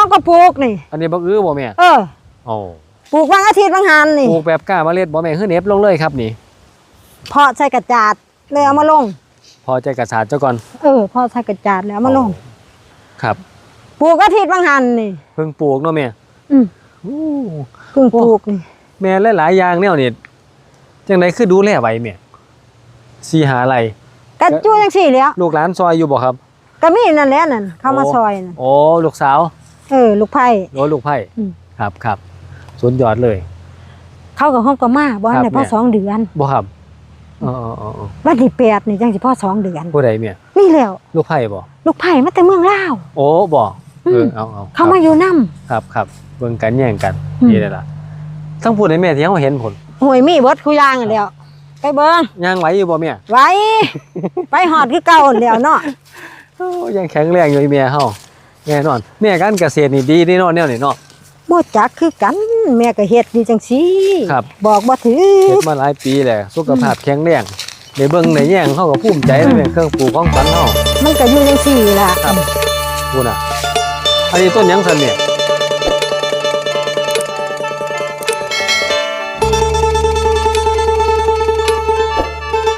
เขาก็ปลูกนี่ อันนี้บักอื้อบ่แม่เออโอ้ปลูกวันอาทิตย์บางหันนี่ปลูกแบบกล้าเมล็ดบ่แม่คือเหน็บลงเลยครับนี่เพาะใส่กระจาดเลยเอามาลง พอใจกระสาดเจ้าก่อนเออเพาะใส่กระจาดแล้วเอามาลงครับปลูกอาทิตย์บางหันนี่เพิ่งปลูกเนาะแม่อืมโอ้เพิ่งปลูกนี่แม่หลายๆอย่างแนวนี่จังไดคือดูแลไว้แม่สีหาอะไรกระจู้จังสี่แหล้วลูกหลานซอยอยู่บ่ครับก็มีนั่นแหละนั่นเข้ามาซอยนั่นโอ้ลูกสาว เออ ลูกไผ่โอ้ลูกไผ่อืม ครับครับสุดยอดเลย เข้ากับห้องก็มาบ่ครับในพ่อแม่ สองเดือนบ่ครับอ๋ออ๋ออ๋อวันที่แปดนี่จังสิพ่อสองเดือนผู้ใดแม่นี่แล้ว ลูกไผ่บ่ลูกไผ่มาแต่เมืองลาว โอ้บ่อืเอมอเอาเอาเขามาอยู่น้ำครับครับเบิ่งกันแย่งกันอืม นี่ได้ล่ะทั้งพูดให้แม่ที่เฮาเห็นผลหวยมีเบิดคุยางกันแล้วไปเบิ่งย่างไหวอยู่บ่แม่ไว้ ไปหอดคือเก่าแล้วเนาะโอ้ยังแข็งแรงอยู่อีแม่เฮา แน่นอน แม่การเกษตรนี่ดีนี่เนาะแนวนี่เนาะ บ่จักคือกัน แม่ก็เฮ็ดอยู่จังซี่ครับ บอกบ่ถือ เฮ็ดมาหลายปีแล้วสุขภาพแข็งแรงได้เบิ่งได้แย่งเฮาก็ภูมิใจเลยแม่เครื่องปลูกของขวัญเฮามันก็อยู่จังซี่ล่ะครับพูดน่ะ อันนี้ต้นหยังซั่นเนี่ย